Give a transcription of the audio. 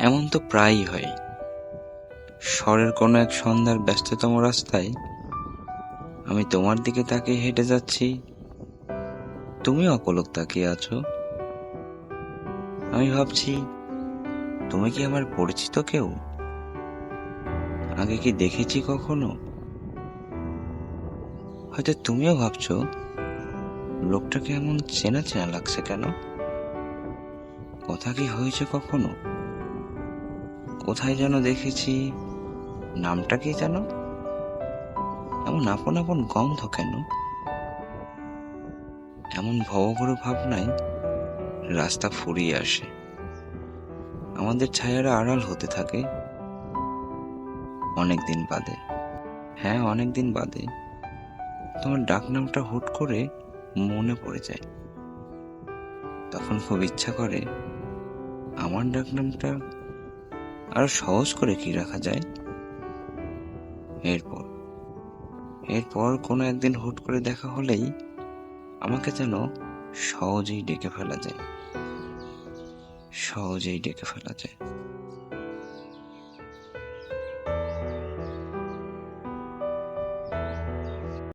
এমন তো প্রায়ই হয়। শহরের কোনো এক সন্ধ্যার ব্যস্ততম রাস্তায় আমি তোমার দিকে তাকিয়ে হেঁটে যাচ্ছি। তুমি অপলক তাকিয়ে আছো। আমি ভাবছি, তুমি কি আমার পরিচিত কেউ? আগে কি দেখেছি কখনো? হয়তো তুমিও ভাবছ, লোকটাকে এমন চেনা চেনা লাগছে কেন? কথা কি হয়েছে কখনো? কোথায় যেন দেখেছি। নামটা কি যেন এমন আপন আপন গন্ধ কেন? এমন ভবঘুরে ভাবনায় রাস্তা ফুরিয়ে আসে। আমাদের ছায়ারা আড়াল হতে থাকে। অনেক দিন বাদে। হ্যাঁ অনেক দিন বাদে। তোমার ডাক নামটা হুট করে মনে পড়ে যায়। তখন খুব ইচ্ছা করে, আমার ডাক নামটা আরও সহজ করে কি রাখা যায়? এরপর এরপর কোনো একদিন হুট করে দেখা হলেই আমাকে যেন সহজেই ডেকে ফেলা যায়। সহজেই ডেকে ফেলা যায়।